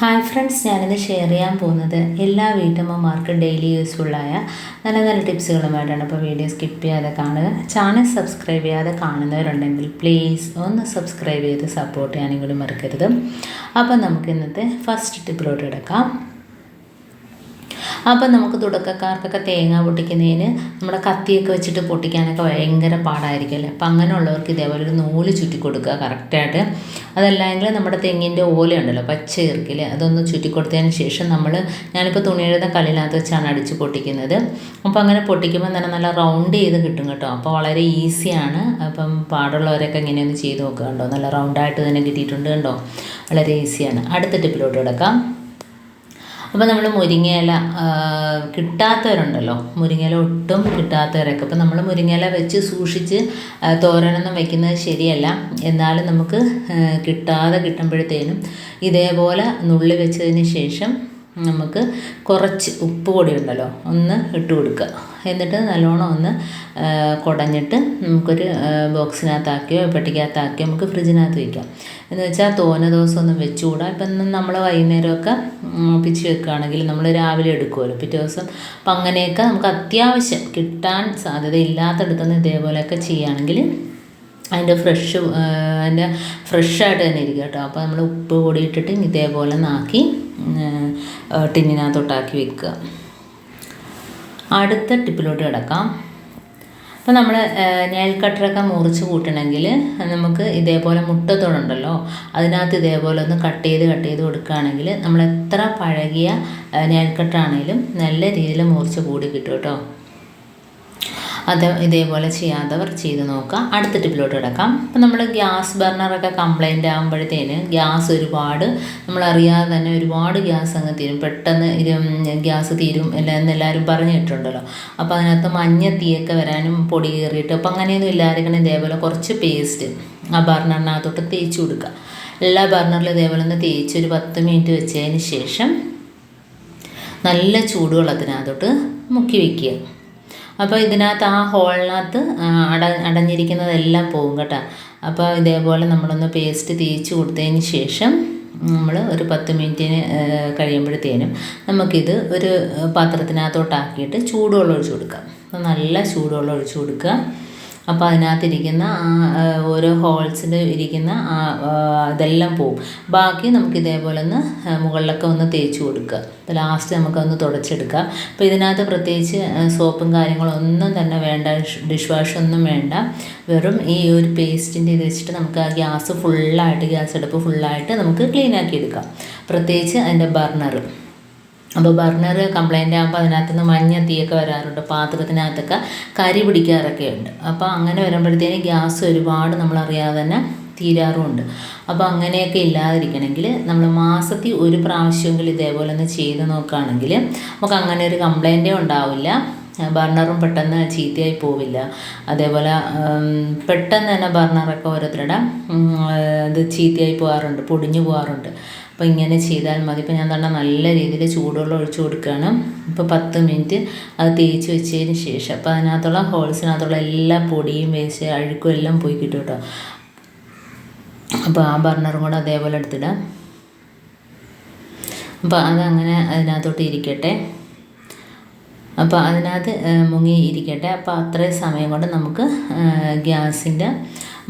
Hi friends ഞാനിന്ന് share ചെയ്യാൻ പോകുന്നത് എല്ലാ വീട്ടമ്മമാർക്കും ഡെയിലി യൂസ്ഫുള്ളായ നല്ല നല്ല ടിപ്സുകളുമായിട്ടാണ് അപ്പോൾ വീഡിയോ സ്കിപ്പ് ചെയ്യാതെ കാണുക. ചാനൽ സബ്സ്ക്രൈബ് ചെയ്യാതെ കാണുന്നവരുണ്ടെങ്കിൽ പ്ലീസ് ഒന്ന് സബ്സ്ക്രൈബ് ചെയ്ത് സപ്പോർട്ട് ചെയ്യാനും കൂടി മറക്കരുത്. അപ്പോൾ നമുക്ക് ഇന്നത്തെ ഫസ്റ്റ് ടിപ്പിലോട്ട് കിടക്കാം. അപ്പം നമുക്ക് തുടക്കക്കാർക്കൊക്കെ തേങ്ങ പൊട്ടിക്കുന്നതിന് നമ്മുടെ കത്തിയൊക്കെ വെച്ചിട്ട് പൊട്ടിക്കാനൊക്കെ ഭയങ്കര പാടായിരിക്കും അല്ലേ? അപ്പം അങ്ങനെയുള്ളവർക്ക് ഇതേപോലെ ഒരു നൂൽ ചുറ്റി കൊടുക്കുക കറക്റ്റായിട്ട് അതല്ലെങ്കിൽ നമ്മുടെ തെങ്ങിന്റെ ഓല ഉണ്ടല്ലോ പച്ച ഇറക്കിൽ അതൊന്ന് ചുറ്റി കൊടുത്തതിന് ശേഷം നമ്മൾ ഞാനിപ്പോൾ തുണിയെഴുത കല്ലിനകത്ത് വെച്ചാണ് അടിച്ച് പൊട്ടിക്കുന്നത്. അപ്പോൾ അങ്ങനെ പൊട്ടിക്കുമ്പോൾ തന്നെ നല്ല റൗണ്ട് ചെയ്ത് കിട്ടും കേട്ടോ. അപ്പോൾ വളരെ ഈസിയാണ് അപ്പം പാടുള്ളവരൊക്കെ ഇങ്ങനെയൊന്ന് ചെയ്ത് നോക്കുക കണ്ടോ നല്ല റൗണ്ടായിട്ട് തന്നെ കിട്ടിയിട്ടുണ്ട് കണ്ടോ? വളരെ ഈസിയാണ് അടുത്ത ടിപ്പിലോട്ട് കിടക്കാം. അപ്പോൾ നമ്മൾ മുരിങ്ങയില കിട്ടാത്തവരുണ്ടല്ലോ. മുരിങ്ങയില ഒട്ടും കിട്ടാത്തവരൊക്കെ. അപ്പോൾ നമ്മൾ മുരിങ്ങയില വെച്ച് സൂക്ഷിച്ച് തോരനൊന്നും വെക്കുന്നത് ശരിയല്ല. എന്നാലും നമുക്ക് കിട്ടാതെ കിട്ടുമ്പോഴത്തേനും ഇതേപോലെ നുള്ളി വെച്ചതിന് ശേഷം നമുക്ക് കുറച്ച് ഉപ്പ് പൊടി ഉണ്ടല്ലോ ഒന്ന് ഇട്ട് കൊടുക്കുക. എന്നിട്ട് നല്ലോണം ഒന്ന് കുടഞ്ഞിട്ട് നമുക്കൊരു ബോക്സിനകത്താക്കിയോ പെട്ടിക്കകത്താക്കിയോ നമുക്ക് ഫ്രിഡ്ജിനകത്ത് വയ്ക്കാം എന്ന് വെച്ചാൽ തോന ദിവസം ഒന്നും വെച്ചുകൂടാ. ഇപ്പം നമ്മൾ വൈകുന്നേരമൊക്കെ പിച്ച് വെക്കുകയാണെങ്കിൽ നമ്മൾ രാവിലെ എടുക്കുമല്ലോ പിറ്റേ ദിവസം അപ്പം അങ്ങനെയൊക്കെ നമുക്ക് അത്യാവശ്യം കിട്ടാൻ സാധ്യത ഇല്ലാത്തടത്തുനിന്ന് ഇതേപോലെയൊക്കെ ചെയ്യുകയാണെങ്കിൽ അതിന്റെ ഫ്രഷ് അതിന്റെ ഫ്രഷായിട്ട് തന്നെ ഇരിക്കും കേട്ടോ. അപ്പോൾ നമ്മൾ ഉപ്പ് പൊടിയിട്ടിട്ട് ഇതേപോലെ നാക്കി ടിന്നിനകത്തോട്ടാക്കി വെക്കുക. അടുത്ത ടിപ്പിലോട്ട് കിടക്കാം. അപ്പോൾ നമ്മൾ നെയിൽ കട്ടറൊക്കെ മുറിച്ച് കൂട്ടണമെങ്കിൽ നമുക്ക് ഇതേപോലെ മുട്ടത്തോടുണ്ടല്ലോ അതിനകത്ത് ഇതേപോലെ ഒന്ന് കട്ട് ചെയ്ത് കട്ട് ചെയ്ത് കൊടുക്കുകയാണെങ്കിൽ നമ്മൾ എത്ര പഴകിയ നെയിൽ കട്ടറാണെങ്കിലും നല്ല രീതിയിൽ മുറിച്ച് കൂടി കിട്ടും കേട്ടോ. അത് ഇതേപോലെ ചെയ്യാത്തവർ ചെയ്ത് നോക്കുക. അടുത്ത ടിപ്പിലോട്ട് കിടക്കാം. അപ്പം നമ്മൾ ഗ്യാസ് ബർണറൊക്കെ കംപ്ലൈന്റ് ആകുമ്പോഴത്തേന് ഗ്യാസ് ഒരുപാട് നമ്മളറിയാതെ തന്നെ ഒരുപാട് ഗ്യാസ് അങ്ങ് തീരും. പെട്ടെന്ന് ഗ്യാസ് തീരും എല്ലാം എന്നെല്ലാവരും പറഞ്ഞു കേട്ടിട്ടുണ്ടല്ലോ അപ്പോൾ അതിനകത്ത് മഞ്ഞ തീയൊക്കെ വരാനും പൊടി കയറിയിട്ട് അപ്പം അങ്ങനെയൊന്നും ഇല്ലാതിരിക്കണം ഇതേപോലെ കുറച്ച് പേസ്റ്റ് ആ ബർണറിനകത്തോട്ട് തേച്ച് കൊടുക്കുക. എല്ലാ ബർണറിലും ഇതേപോലെ ഒന്ന് തേച്ച് ഒരു പത്ത് മിനിറ്റ് വെച്ചതിന് ശേഷം നല്ല ചൂടുവെള്ളത്തിനകത്തോട്ട് മുക്കി വയ്ക്കുക അപ്പോൾ ഇതിനകത്ത് ആ ഹോളിനകത്ത് അട അടഞ്ഞിരിക്കുന്നതെല്ലാം പോകും കേട്ടോ. അപ്പോൾ ഇതേപോലെ നമ്മളൊന്ന് പേസ്റ്റ് തേച്ച് കൊടുത്തതിന് ശേഷം നമ്മൾ ഒരു പത്ത് മിനിറ്റിന് കഴിയുമ്പോഴത്തേനും നമുക്കിത് ഒരു പാത്രത്തിനകത്തോട്ടാക്കിയിട്ട് ചൂടുവെള്ളം ഒഴിച്ച് കൊടുക്കാം. നല്ല ചൂടുവെള്ളം ഒഴിച്ച് കൊടുക്കുക. അപ്പോൾ അതിനകത്തിരിക്കുന്ന ആ ഓരോ ഹോൾസിൽ ഇരിക്കുന്ന ആ ഇതെല്ലാം പോവും. ബാക്കി നമുക്ക് ഇതേപോലെ ഒന്ന് മുകളിലൊക്കെ ഒന്ന് തേച്ച് കൊടുക്കുക. അപ്പോൾ ലാസ്റ്റ് നമുക്കൊന്ന് തുടച്ചെടുക്കാം. അപ്പോൾ ഇതിനകത്ത് പ്രത്യേകിച്ച് സോപ്പും കാര്യങ്ങളൊന്നും തന്നെ വേണ്ട ഡിഷ് വാഷ് ഒന്നും വേണ്ട. വെറും ഈ ഒരു പേസ്റ്റിന്റെ ഇത് വെച്ചിട്ട് നമുക്ക് ആ ഗ്യാസ് ഫുള്ളായിട്ട് ഗ്യാസ് അടുപ്പ് ഫുള്ളായിട്ട് നമുക്ക് ക്ലീൻ ആക്കി എടുക്കാം. പ്രത്യേകിച്ച് അതിന്റെ ബർണർ അപ്പോൾ ബർണർ കംപ്ലൈന്റ് ആകുമ്പോൾ അതിനകത്ത് നിന്ന് മഞ്ഞ തീയൊക്കെ വരാറുണ്ട് പാത്രത്തിനകത്തൊക്കെ കരി പിടിക്കാറൊക്കെ ഉണ്ട് അപ്പോൾ അങ്ങനെ വരുമ്പോഴത്തേന് ഗ്യാസ് ഒരുപാട് നമ്മളറിയാതെ തന്നെ തീരാറുമുണ്ട്. അപ്പോൾ അങ്ങനെയൊക്കെ ഇല്ലാതിരിക്കണമെങ്കിൽ നമ്മൾ മാസത്തിൽ ഒരു പ്രാവശ്യമെങ്കിലും ഇതേപോലെ ഒന്ന് ചെയ്ത് നോക്കുകയാണെങ്കിൽ നമുക്ക് അങ്ങനെ ഒരു കംപ്ലൈന്റേ ഉണ്ടാവില്ല. ബർണറും പെട്ടെന്ന് ചീത്തയായി പോവില്ല. അതേപോലെ പെട്ടെന്ന് തന്നെ ബർണറൊക്കെ ഓരോരുത്തരുടെ ഇത് ചീത്തയായി പോകാറുണ്ട് പൊടിഞ്ഞു പോകാറുണ്ട് അപ്പോൾ ഇങ്ങനെ ചെയ്താൽ മതി. ഇപ്പോൾ ഞാൻ തന്നെ നല്ല രീതിയിൽ ചൂടുവെള്ളം ഒഴിച്ച് കൊടുക്കുകയാണ് ഇപ്പോൾ പത്ത് മിനിറ്റ് അത് തേച്ച് വെച്ചതിന് ശേഷം അപ്പോൾ അതിനകത്തുള്ള ഹോൾസിനകത്തുള്ള എല്ലാ പൊടിയും വേസ്റ്റ് അഴുക്കും എല്ലാം പോയി കിട്ടും കേട്ടോ. അപ്പോൾ ആ ബർണറും കൂടെ അതേപോലെ എടുത്തിടാം. അപ്പോൾ അതങ്ങനെ അതിനകത്തോട്ട് ഇരിക്കട്ടെ. അപ്പോൾ അതിനകത്ത് മുങ്ങി ഇരിക്കട്ടെ. അപ്പോൾ അത്രയും സമയം കൊണ്ട് നമുക്ക് ഗ്യാസിന്റെ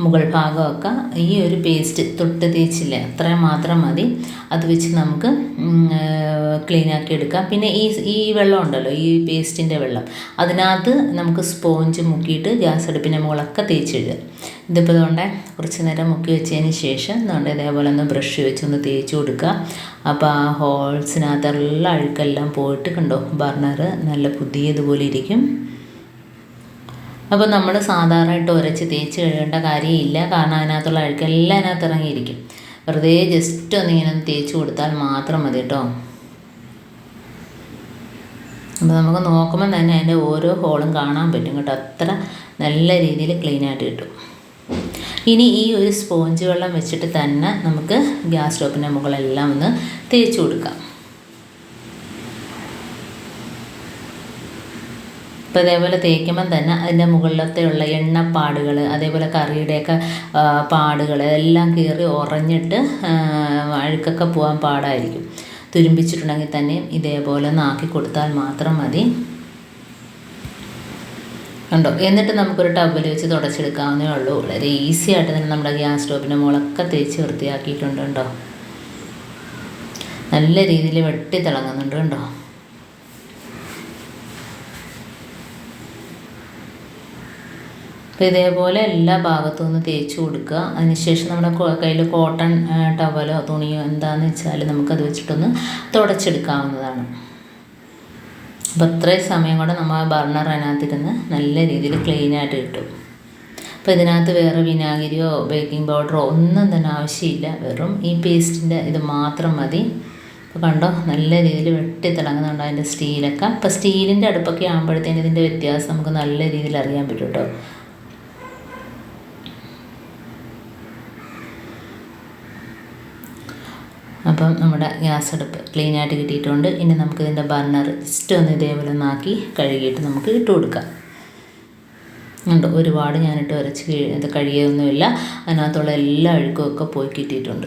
മുകൾ ഭാഗമൊക്കെ ഈ ഒരു പേസ്റ്റ് തൊട്ട് തേച്ചില്ല അത്രയും മാത്രം മതി. അത് വെച്ച് നമുക്ക് ക്ലീൻ ആക്കി എടുക്കാം. പിന്നെ ഈ ഈ വെള്ളം ഉണ്ടല്ലോ ഈ പേസ്റ്റിന്റെ വെള്ളം. അതിനകത്ത് നമുക്ക് സ്പോഞ്ച് മുക്കിയിട്ട് ഗ്യാസ് അടുപ്പിന്റെ മുകളൊക്കെ തേച്ചിടുക. ഇതിപ്പോൾ ഇതുകൊണ്ട് കുറച്ച് നേരം മുക്കി വെച്ചതിന് ശേഷം അതുകൊണ്ട് ഇതേപോലെ ഒന്ന് ബ്രഷ് വെച്ചൊന്ന് തേച്ച് കൊടുക്കുക. അപ്പോൾ ആ ഹോൾസിനകത്തുള്ള അഴുക്കെല്ലാം പോയിട്ട് കണ്ടോ ബർണർ നല്ല പുതിയതുപോലെ ഇരിക്കും. അപ്പോൾ നമ്മൾ സാധാരണ സാധാരണയായിട്ട് ഉരച്ച് തേച്ച് കഴുകേണ്ട കാര്യമില്ല. കാരണം അതിനകത്തുള്ള അഴുക്കെല്ലാം അതിനകത്ത് ഇറങ്ങിയിരിക്കും. വെറുതെ ജസ്റ്റ് ഒന്ന് ഇങ്ങനെ ഒന്ന് തേച്ച് കൊടുത്താൽ മാത്രം മതി കേട്ടോ. അപ്പോൾ നമുക്ക് നോക്കുമ്പോൾ തന്നെ അതിന്റെ ഓരോ ഹോളും കാണാൻ പറ്റും കേട്ടോ. അത്ര നല്ല രീതിയിൽ ക്ലീൻ ആയിട്ട് കിട്ടും. ഇനി ഈ ഒരു സ്പോഞ്ച് വെള്ളം വെച്ചിട്ട് തന്നെ നമുക്ക് ഗ്യാസ് സ്റ്റോപ്പിന്റെ മുകളിലെല്ലാം ഒന്ന് തേച്ച് കൊടുക്കാം. അപ്പോൾ ഇതേപോലെ തേക്കുമ്പം തന്നെ അതിന്റെ മുകളിലത്തെ ഉള്ള എണ്ണപ്പാടുകൾ അതേപോലെ കറിയുടെയൊക്കെ പാടുകൾ എല്ലാം കീറി ഉറഞ്ഞിട്ട് അഴുക്കൊക്കെ പോകാൻ പാടായിരിക്കും. തുരുമ്പിച്ചിട്ടുണ്ടെങ്കിൽ തന്നെയും ഇതേപോലെ നാക്കി കൊടുത്താൽ മാത്രം മതി. ഉണ്ടോ എന്നിട്ട് നമുക്കൊരു ടബിൽ വെച്ച് തുടച്ചെടുക്കാവുന്നേ ഉള്ളൂ. വളരെ ഈസി ആയിട്ട് തന്നെ നമ്മുടെ ഗ്യാസ് സ്റ്റോപ്പിന്റെ മുളക്കെ തേച്ച് വൃത്തിയാക്കിയിട്ടുണ്ട് കേട്ടോ നല്ല രീതിയിൽ വെട്ടി തിളങ്ങുന്നുണ്ട് കണ്ടോ? അപ്പോൾ ഇതേപോലെ എല്ലാ ഭാഗത്തും ഒന്ന് തേച്ച് കൊടുക്കുക. അതിനുശേഷം നമ്മുടെ കയ്യിൽ കോട്ടൺ ടവലോ തുണിയോ എന്താണെന്ന് വെച്ചാൽ നമുക്കത് വെച്ചിട്ടൊന്ന് തുടച്ചെടുക്കാവുന്നതാണ്. അപ്പോൾ അത്രയും സമയം കൊണ്ട് നമ്മൾ ബർണർ അതിനകത്തിരുന്ന് നല്ല രീതിയിൽ ക്ലീനായിട്ട് കിട്ടും. അപ്പോൾ ഇതിനകത്ത് വേറെ വിനാഗിരിയോ ബേക്കിംഗ് പൗഡറോ ഒന്നും തന്നെ ആവശ്യമില്ല. വെറും ഈ പേസ്റ്റിന്റെ ഇത് മാത്രം മതി. അപ്പോൾ കണ്ടോ? നല്ല രീതിയിൽ വെട്ടി തിളങ്ങുന്നുണ്ട് അതിന്റെ സ്റ്റീലൊക്കെ അപ്പോൾ സ്റ്റീലിന്റെ അടുപ്പൊക്കെ ആകുമ്പോഴത്തേന് ഇതിന്റെ വ്യത്യാസം നമുക്ക് നല്ല രീതിയിൽ അറിയാൻ പറ്റും കേട്ടോ അപ്പം നമ്മുടെ ഗ്യാസ് അടുപ്പ് ക്ലീൻ ആയിട്ട് കിട്ടിയിട്ടുണ്ട്. ഇനി നമുക്കിതിന്റെ ബർണർ ജസ്റ്റ് ഒന്ന് ഇതേപോലെ ഒന്നാക്കി കഴുകിയിട്ട് നമുക്ക് ഇട്ട് കൊടുക്കാം. ഉണ്ട് ഒരുപാട് ഞാനിട്ട് വരച്ച് ഇത് കഴുകിയൊന്നുമില്ല അതിനകത്തുള്ള എല്ലാ അഴുക്കും ഒക്കെ പോയി കിട്ടിയിട്ടുണ്ട്.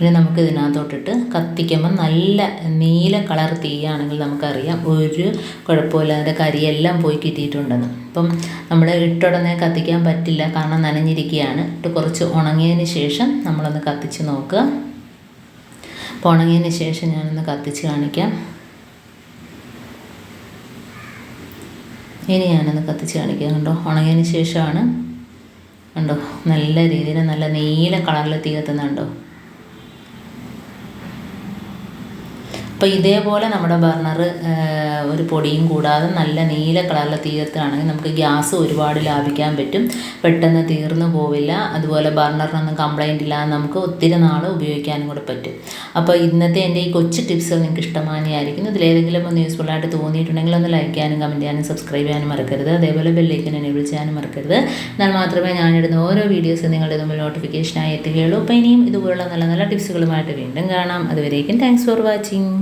ഇനി നമുക്ക് ഇതിനകത്തോട്ടിട്ട് കത്തിക്കുമ്പോൾ നല്ല നീല കളർ തീയാണെങ്കിൽ നമുക്കറിയാം. ഒരു കുഴപ്പമില്ലാതെ കരിയെല്ലാം പോയി കിട്ടിയിട്ടുണ്ടെന്ന്. അപ്പം നമ്മൾ ഇട്ടുടനെ കത്തിക്കാൻ പറ്റില്ല. കാരണം നനഞ്ഞിരിക്കുകയാണ്. ഇട്ട് കുറച്ച് ഉണങ്ങിയതിന് ശേഷം നമ്മളൊന്ന് കത്തിച്ച് നോക്കുക. അപ്പോൾ ഉണങ്ങിയതിന് ശേഷം ഞാനൊന്ന് കത്തിച്ച് കാണിക്കാം. ഇനി ഞാനൊന്ന് കത്തിച്ച് കാണിക്കാം കണ്ടോ? ഉണങ്ങിയതിന് ശേഷമാണ് കണ്ടോ? നല്ല രീതിയിൽ നല്ല നീല കളറിൽ തീ കത്തുന്നുണ്ടോ അപ്പോൾ ഇതേപോലെ നമ്മുടെ ബർണർ ഒരു പൊടിയും കൂടാതെ നല്ല നീല കളറിൽ തീർത്തുകയാണെങ്കിൽ നമുക്ക് ഗ്യാസ് ഒരുപാട് ലാഭിക്കാൻ പറ്റും. പെട്ടെന്ന് തീർന്നു പോവില്ല. അതുപോലെ ബർണറിനൊന്നും കംപ്ലൈന്റ് ഇല്ലാതെ നമുക്ക് ഒത്തിരി നാൾ ഉപയോഗിക്കാനും കൂടെ പറ്റും. അപ്പോൾ ഇന്നത്തെ എന്റെ ഈ കൊച്ചു ടിപ്സ് നിങ്ങൾക്ക് ഇഷ്ടമാനിയായിരിക്കും ഇതിലേതെങ്കിലും ഒന്ന് യൂസ്ഫുൾ ആയിട്ട് തോന്നിയിട്ടുണ്ടെങ്കിൽ ഒന്ന് ലൈക്ക് ചെയ്യാനും കമന്റ് ചെയ്യാനും സബ്സ്ക്രൈബ് ചെയ്യാനും മറക്കരുത്. അതേപോലെ ബെല്ലൈക്കൻ എനേബിൾ ചെയ്യാനും മറക്കരുത്. എന്നാൽ മാത്രമേ ഞാനിടുന്ന ഓരോ വീഡിയോസ് നിങ്ങളുടെ മുമ്പിൽ നോട്ടിഫിക്കേഷനായി എത്തുകയുള്ളൂ. അപ്പോൾ ഇനിയും ഇതുപോലുള്ള നല്ല നല്ല ടിപ്സുകളുമായിട്ട് വീണ്ടും കാണാം. അതുവരേക്കും താങ്ക്സ് ഫോർ വാച്ചിങ്